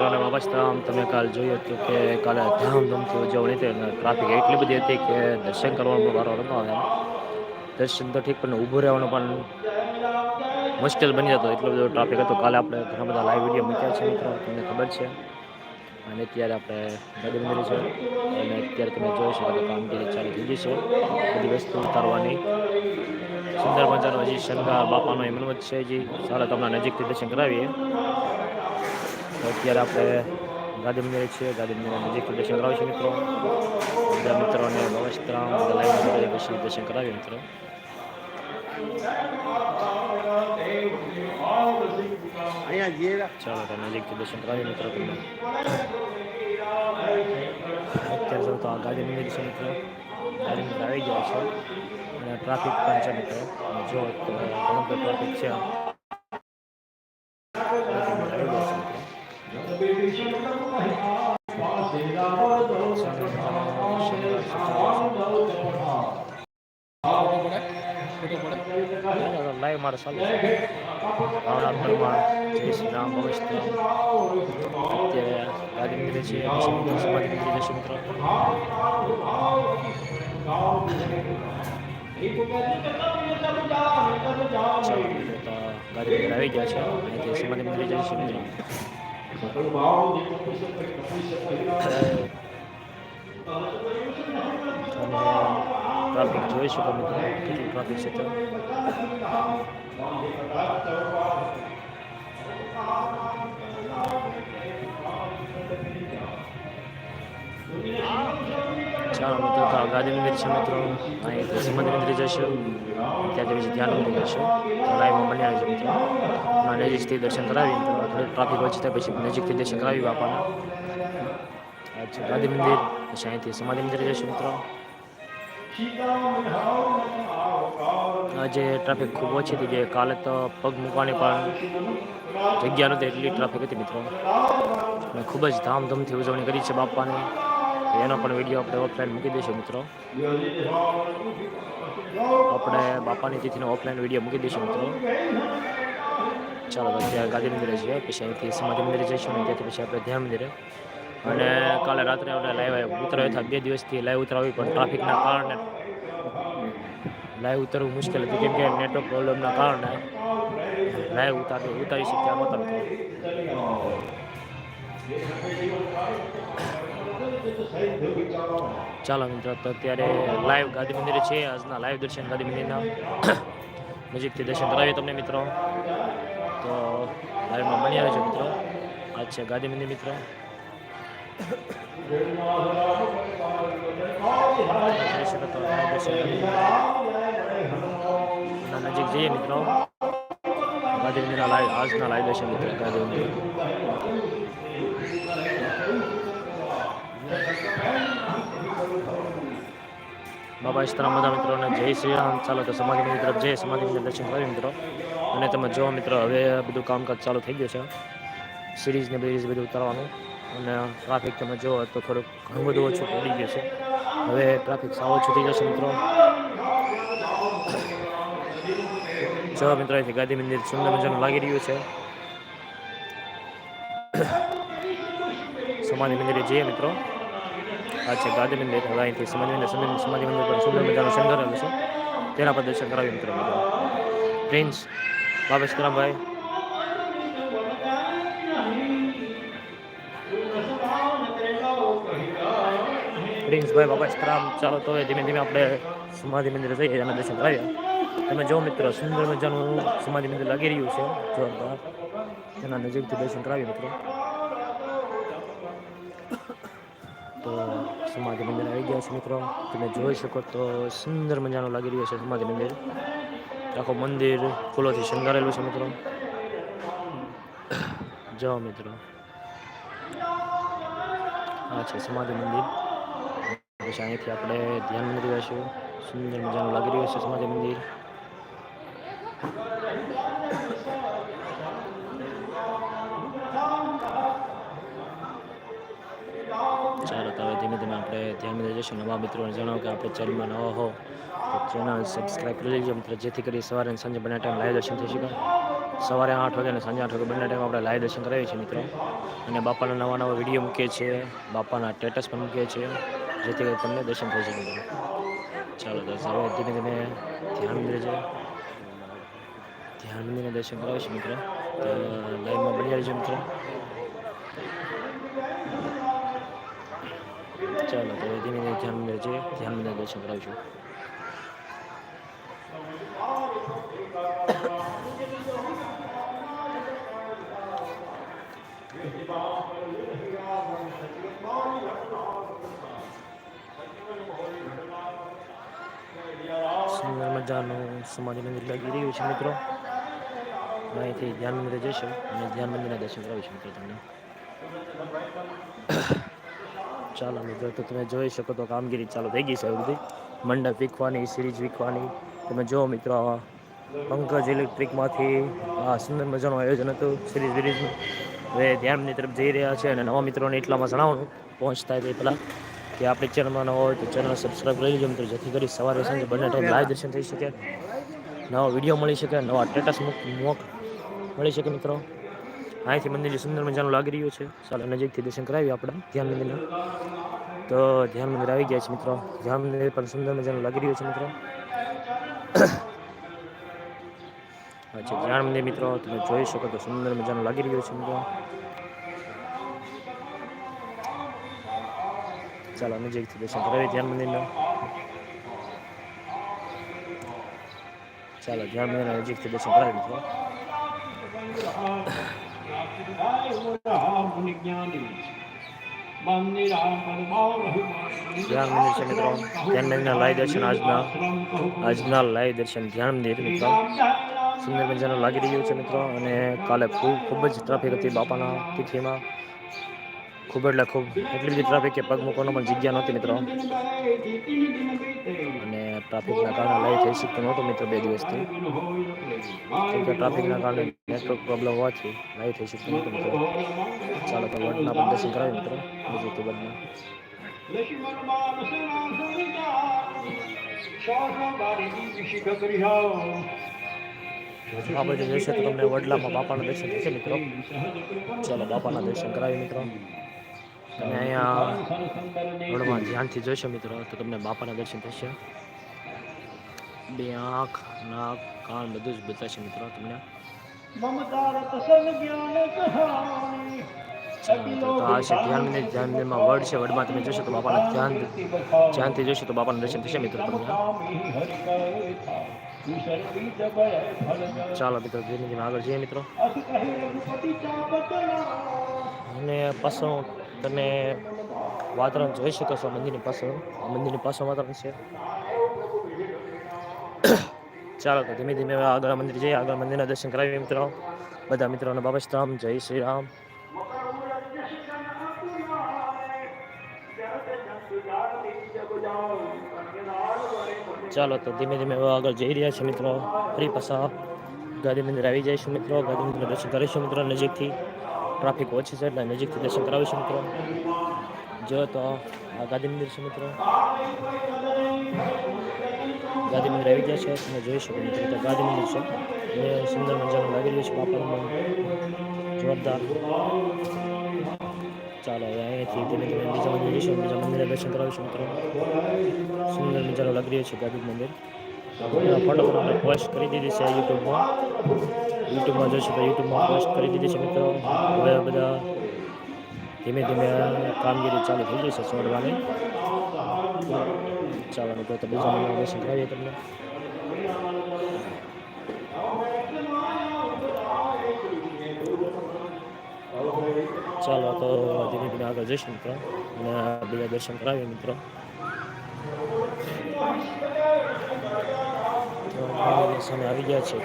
અવસ્થા તમે કાલ જોયું હતું કે કાલે ધામધૂમથી ઉજવણી હતી ટ્રાફિક એટલી બધી હતી કે દર્શન કરવાનો વારો નતો આવે દર્શન તો ઠીક, પણ ઊભું રહેવાનું પણ મુશ્કેલ બની જતો. એટલો બધો ટ્રાફિક હતો. કાલે આપણે ઘણા બધા લાઈવ વીડિયો મૂક્યા છે મિત્રો, તમને ખબર છે. અને અત્યારે આપણે ગાડી મંદિર છે. અને અત્યારે તમે જોઈ શકો તો કામગીરી ચાલુ થઈ ગઈ છે. બધી વસ્તુ ઉતારવાની. સુંદર મજાનો હજી શણગાર બાપાનો એમનું છે હજી. સારા તમને નજીકથી દર્શન કરાવીએ. અત્યારે આપણે ગાંધી મંદિરે છીએ ગાંધી મંદિર નજીક દર્શન કરાવીશું મિત્રો. બધા મિત્રોને નમસ્કાર. લાઈવ પછી દર્શન કરાવીએ મિત્રો. ચાલો તો નજીકથી દર્શન કરાવીએ મિત્રો તમને. અત્યારે તો આ ગાંધી મંદિર છે મિત્રો. ગાંધી મંદિર આવી જાય છે. અને ટ્રાફિક પણ છે મિત્રો. જો ઘણો બધો ટ્રાફિક છે. લાઈવ મારે ચાલુ છે. ભાવના પરમાર જય શ્રી રામ ભવિષ્ય અત્યારે ગાંધી મંદિરે છીએ પછી મિત્રો. સમાધિ મંદિરે જશું મિત્રો ગાંધી મંદિર આવી ગયા છે સમાધિ મંદિરે જઈશું મિત્રો ટ્રાફિક જોઈ શકો મિત્રો કેટલું ટ્રાફિક છે તો ચાલો મિત્રો, તો ગાંધી મંદિર છે મિત્રો. અહીં સમાધિ મંદિર જશું ત્યાં પછી ધ્યાન મંદિર જશું લાઈવમાં બન્યા છે મિત્રો. નજીકથી દર્શન કરાવી થોડી ટ્રાફિક ઓછી થાય પછી નજીકથી દર્શન કરાવી બાપાના અચ્છા ગાંધી મંદિર. પછી અહીંથી સમાધિ મંદિર જશું મિત્રો. આજે ટ્રાફિક ખૂબ ઓછી હતી, જે કાલે તો પગ મૂકવાની પણ જગ્યા નહોતી, એટલી ટ્રાફિક હતી મિત્રો. ખૂબ જ ધામધૂમથી ઉજવણી કરી છે બાપાની. એનો પણ વીડિયો આપણે ઓફલાઈન મૂકી દઈશું મિત્રો. આપણે બાપાની તિથિનો ઓફલાઈન વીડિયો મૂકી દઈશું મિત્રો. ચાલો અત્યારે ગાંધી મંદિરે જઈએ, પછી અહીંથી સમાધિ મંદિરે જઈશું અને ત્યાંથી પછી આપણે ધ્યાન મંદિરે. અને કાલે રાત્રે આપણે લાઈવ ઉતરાવ્યા હતા બે દિવસથી લાઈવ ઉતરાવી, પણ ટ્રાફિકના કારણે લાઈવ ઉતરવું મુશ્કેલ હતું. કેમ કે નેટવર્ક પ્રોબ્લેમના કારણે લાઈવ ઉતારી ઉતારી શક્યા નહોતા ચાલો મિત્રો, તો અત્યારે લાઈવ ગાંધી મંદિર છે. આજના લાઈવ દર્શન ગાંધી મંદિરના નજીકથી દર્શન કરાવીએ તમને મિત્રો. તો લાઈવમાં બની આવે છે મિત્રો. આજ છે ગાંધી મંદિર મિત્રો. નજીક જઈએ મિત્રો. ગાંધી મંદિરના લાઈવ આજના લાઈવ દર્શન મિત્રો ગાંધી મંદિર. બાબા સીતારામ બધા મિત્રોને જય શ્રી રામ. ચાલો તો સમાધિ તરફ જઈએ સમાધિ મંદિર દર્શન કરીએ મિત્રો. અને તમે જો મિત્રો, હવે બધું કામકાજ ચાલુ થઈ ગયું છે. સિરીઝ ને બેરીઝ બધું ઉતારવાનું. અને ટ્રાફિક તમે જો તો થોડુંક ઘણું બધું ઓછું પડી ગયું છે. હવે ટ્રાફિક સાવ ઓછું થઈ જશે મિત્રો. જો મિત્રો, અહીંથી ગાંધી મંદિર સુંદર મજાનું લાગી રહ્યું છે. સમાધિ મંદિરે જઈએ મિત્રો. આ છે ગાંધી મંદિર હવે અહીંથી સમાધિ મંદિર પર સુંદર મજાનો શણગારેલું છે. તેના પર દર્શન કરાવી મિત્રો પ્રિન્સ બાબા સીતારામભાઈ પ્રિન્સભાઈ બાબા સીતારામ ચાલો, તો ધીમે ધીમે આપણે સમાધિ મંદિરે જઈએ, એના દર્શન કરાવીએ. તમે જો મિત્રો, સુંદર મજાનું સમાધિ મંદિર લાગી રહ્યું છે. જોરદાર. એના નજીકથી દર્શન કરાવીએ મિત્રો. તો સમાધિ મંદિર આવી ગયા છે મિત્રો. તમે જોઈ શકો તો સુંદર મજાનું લાગી રહ્યું છે સમાધિ મંદિર. આખો મંદિર ફૂલોથી શણગારેલું છે મિત્રો. જાઓ મિત્રો. આ છે સમાધિ મંદિર. પછી અહીંથી આપણે ધ્યાન મંદિર જઈશું સુંદર મજાનું લાગી રહ્યું છે સમાધિ મંદિર. ધ્યાન જશો નવા મિત્રોને જણાવો કે આપણે ચેનલમાં નવા હો, તો ચેનલ સબસ્ક્રાઈબ કરી લેજો. મિત્રો, જેથી કરી સવારે અને સાંજે બંને ટાઈમ લાઈવ દર્શન થઈ શકે. સવારે આઠ વાગે અને સાંજે આઠ વાગે બંને ટાઈમ આપણે લાઈવ દર્શન કરાવીએ છીએ, મિત્રો. અને બાપાના નવા નવા વીડિયો મૂકીએ છીએ. બાપાના સ્ટેટસ પણ મૂકીએ છીએ, જેથી કરી તમને દર્શન થઈ શકે ચાલો, તો હવે ધીમે ધીમે ધ્યાન મંદિરે છે ધ્યાન મંદિરને દર્શન કરાવીશું, મિત્રો. તો લાઈવમાં બની રહેજો, મિત્રો. ચાલો, તો ધીમે ધીમે ધ્યાન મંદિરે છે ધ્યાન મંદિર દર્શન કરાવીશું સુંદર મજાનું સમાધિ મંદિર લાગી રહ્યું છે, મિત્રો. અહીંથી ધ્યાન મંદિરે જઈશું અને ધ્યાન મંદિરના દર્શન કરાવીશું, મિત્રો, તમને. ચાલો મિત્રો, તો તમે જોઈ શકો તો કામગીરી ચાલુ થઈ ગઈ છે બધી. મંડપ વીખવાની સિરીજ વીખવાની. તમે જુઓ મિત્રો, પંકજ ઇલેક્ટ્રિકમાંથી આ સુંદર મજાનું આયોજન હતું સિરીઝ વિરીઝનું હવે ધ્યાનની તરફ જઈ રહ્યા છે અને નવા મિત્રોને એટલામાં જણાવવાનું, પહોંચતા તે પહેલાં કે આપણી ચેનલમાં ન હોય તો ચેનલ સબસ્ક્રાઈબ કરી લેજો મિત્રો, જેથી કરી સવારે સાંજે બંને ટાઈમ લાઈવ દર્શન થઈ શકે. નવા વીડિયો મળી શકે, નવા સ્ટેટસ મોક મળી શકે મિત્રો. અહીંથી મંદિર સુંદર મજાનું લાગી રહ્યું છે. ચાલો નજીકથી દર્શન કરાવીએ આપણે, ધ્યાન મંદિરના. તો ધ્યાન મંદિર આવી ગયા છે મિત્રો. ધ્યાન મંદિર પણ સુંદર મજાનું લાગી રહ્યું છે મિત્રો. અચ્છા ધ્યાન મંદિર મિત્રો. તમે જોઈ શકો તો સુંદર મજાનું લાગી રહ્યું છે મિત્રો. ચાલો નજીકથી દર્શન કરાવીએ ધ્યાન મંદિરના. ચાલો ધ્યાન મંદિરના નજીકથી દર્શન કરાવી મિત્રો. ધ્યાન મંદિર છે મિત્રો ધ્યાન મંદિરના લાઈવ દર્શન આજના આજના લાઈવ દર્શન ધ્યાન મંદિર મિત્રો. સુંદર મજાનું લાગી રહ્યું છે મિત્રો અને કાલે ખૂબ ખૂબ જ ટ્રાફિક હતી બાપાના તિથિમાં. ખૂબ એટલે ખૂબ એટલી બધી ટ્રાફિક કે પગ મૂકવાનો પણ જગ્યા નહોતી મિત્રો. અને ટ્રાફિકના કારણે લાઈવ થઈ શકતું નહોતું મિત્રો બે દિવસથી. કેમ કે ટ્રાફિકના કારણે નેટવર્ક પ્રોબ્લેમ હોવાથી લાઈવ થઈ શકતું નહોતું મિત્રો. ચાલો તો વડના પણ દર્શન કરાવી મિત્રો. બીજું તો બધના આ બધું જશે તો તમને વડલામાં બાપાના દર્શન થશે મિત્રો. ચાલો બાપાના દર્શન કરાવી મિત્રો. તમે અહીંયા વડમાં ધ્યાનથી જોશો મિત્રો તો તમને બાપાના દર્શન થશે. બે આંખ નાક કાન બધું જ બતાવશે મિત્રો તમને. તો તો છે વડમાં તમે જોશો તો બાપાના ધ્યાન ધ્યાનથી જોશો તો બાપાના દર્શન થશે મિત્રો તમને. ચાલો મિત્રો ધીમે ધીમે આગળ જઈએ મિત્રો. અને પાછળ તમે વાતાવરણ જોઈ શકો છો મંદિરની પાછળ. આ મંદિરની પાછળ વાતાવરણ છે. ચાલો તો ધીમે ધીમે હવે આગળ મંદિર જઈએ. આગળ મંદિરના દર્શન કરાવીએ મિત્રો. બધા મિત્રોને બાબા રામ જય શ્રી રામ ચાલો તો ધીમે ધીમે હવે આગળ જઈ રહ્યા છે મિત્રો. ફરી પાછા ગાંધી મંદિર આવી જઈશું મિત્રો. ગાંધી મંદિર દર્શન કરીશું મિત્રો નજીકથી. ટ્રાફિક ઓછી છે એટલે નજીકથી દર્શન કરાવીશું મિત્રો. જો તો આ ગાંધી મંદિર છે મિત્રો. ગાંધી મંદિર આવી ગયા છે. તમે જોઈ શકો મિત્રો તો ગાંધી મંદિર છે. અને સુંદર મજાનું લાગી રહ્યું છે બાપાનું જોરદાર. ચાલો, હવે અહીંયાથી ધીમે ધીમે બીજા મંદિર જઈશું બીજા મંદિરે દર્શન કરાવીશું મિત્રો. સુંદર મજાનું લાગી રહ્યું છે ગાંધી મંદિર. ફોટો પોસ્ટ કરી દીધી છે યુટ્યુબમાં યુટ્યુબમાં જોઈશું તો યુટ્યુબમાં પોસ્ટ કરી દીધી છે મિત્રો. હવે બધા ધીમે ધીમે કામગીરી ચાલુ થઈ જશે છોડવાની. ચાલો તો બીજા મહિના કરાવીએ તમને. ચાલો, તો ધીમે ધીમે આગળ જઈશું મિત્રો. અને બીજા દર્શન કરાવીએ મિત્રો. સામે આવી ગયા છે.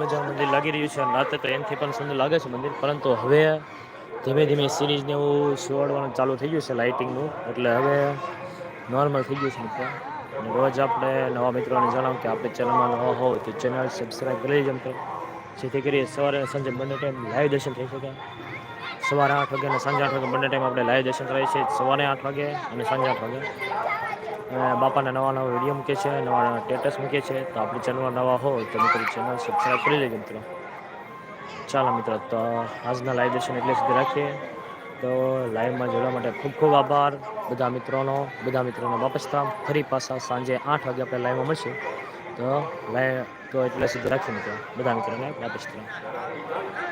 મજાનું મંદિર લાગી રહ્યું છે. રાતે તો એનાથી પણ સુંદર લાગે છે મંદિર. પરંતુ હવે ધીમે ધીમે સિરીઝને એવું શોધવાનું ચાલુ થઈ ગયું છે લાઇટિંગનું. એટલે હવે નોર્મલ થઈ ગયું છે મિત્રો. અને રોજ આપણે નવા મિત્રોને જણાવું કે આપણે ચેનલમાં નવા હોવ તો ચેનલ સબસ્ક્રાઈબ કરી લેજો મિત્રો. જેથી કરી સવારે સાંજે બંને ટાઈમ લાઈવ દર્શન થઈ શકે. સવારે આઠ વાગે અને સાંજે આઠ વાગે બંને ટાઈમ આપણે લાઈવ દર્શન કરાવીએ છીએ. સવારે આઠ વાગે અને સાંજે આઠ વાગે. બાપાના નવા નવા વીડિયો મૂકે છે, નવા નવા સ્ટેટસ મૂકે છે. તો આપણી ચેનલમાં નવા હોય તો મિત્રો ચેનલ સબસ્ક્રાઈબ કરી લેજો મિત્રો. ચાલો મિત્રો, તો આજના લાઈવ દર્શન એટલે સુધી રાખીએ. તો લાઈવમાં જોડવા માટે ખૂબ ખૂબ આભાર. બધા મિત્રોનો બધા મિત્રોનો વાપસ થામ ફરી પાછા સાંજે આઠ વાગે આપણે લાઈવમાં મળશું. તો લાઈવ તો એટલે સુધી રાખીએ મિત્રો. બધા મિત્રોને વાપસ થામ